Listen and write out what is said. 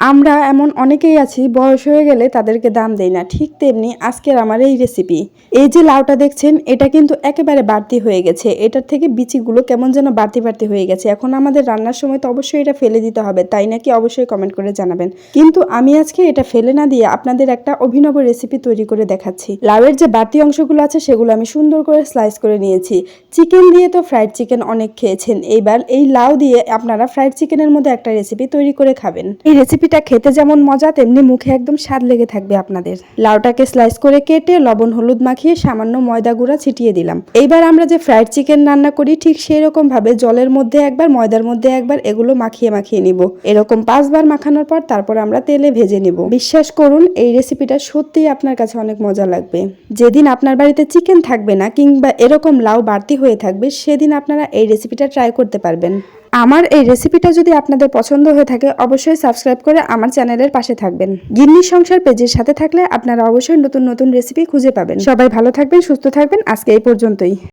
আমরা এমন অনেকেই আছি, বয়স হয়ে গেলে তাদেরকে দাম দেই না। ঠিক তেমনি আজকের আমার এই রেসিপি এই যে লাউটা দেখছেন, এটা কিন্তু একেবারে বাড়তি হয়ে গেছে। এটার থেকে বিচিগুলো কেমন যেন বাড়তি বাড়তি হয়ে গেছে। এখন আমাদের রান্নার সময় তো অবশ্যই এটা ফেলে দিতে হবে, তাই নাকি অবশ্যই কমেন্ট করে জানাবেন। কিন্তু আমি আজকে এটা ফেলে না দিয়ে আপনাদের একটা অভিনব রেসিপি তৈরি করে দেখাচ্ছি। লাউয়ের যে বাড়তি অংশগুলো আছে, সেগুলো আমি সুন্দর করে স্লাইস করে নিয়েছি। চিকেন দিয়ে তো ফ্রাইড চিকেন অনেক খেয়েছেন। এইবার এই লাউ দিয়ে আপনারা ফ্রাইড চিকেনের মধ্যে একটা রেসিপি তৈরি করে খাবেন। এই রেসিপিটা খেতে যেমন মজা, তেমনি মুখে একদম স্বাদ লেগে থাকবে আপনাদের। লাউটাকে স্লাইস করে কেটে লবণ, হলুদ মাখিয়ে সামান্য ময়দা গুঁড়া ছিটিয়ে দিলাম। এইবার আমরা যে ফ্রাইড চিকেন রান্না করি, ঠিক সেই রকম ভাবে জলের মধ্যে একবার, ময়দার মধ্যে একবার এগুলো মাখিয়ে মাখিয়ে নিব। এরকম পাঁচবার মাখানোর পর তারপর আমরা তেলে ভেজে নিব। বিশ্বাস করুন, এই রেসিপিটা সত্যিই আপনার কাছে অনেক মজা লাগবে। যেদিন আপনার বাড়িতে চিকেন থাকবে না, কিংবা এরকম লাউ বাড়তি হয়ে থাকবে, সেদিন আপনারা এই রেসিপিটা ট্রাই করতে পারবেন। আমার এই রেসিপিটা যদি আপনাদের পছন্দ হয়ে থাকে, অবশ্যই সাবস্ক্রাইব করে আমার চ্যানেলের পাশে থাকবেন। গিন্নি সংসার পেজের সাথে থাকলে আপনারা অবশ্যই নতুন নতুন রেসিপি খুঁজে পাবেন। সবাই ভালো থাকবেন, সুস্থ থাকবেন। আজকে এই পর্যন্তই।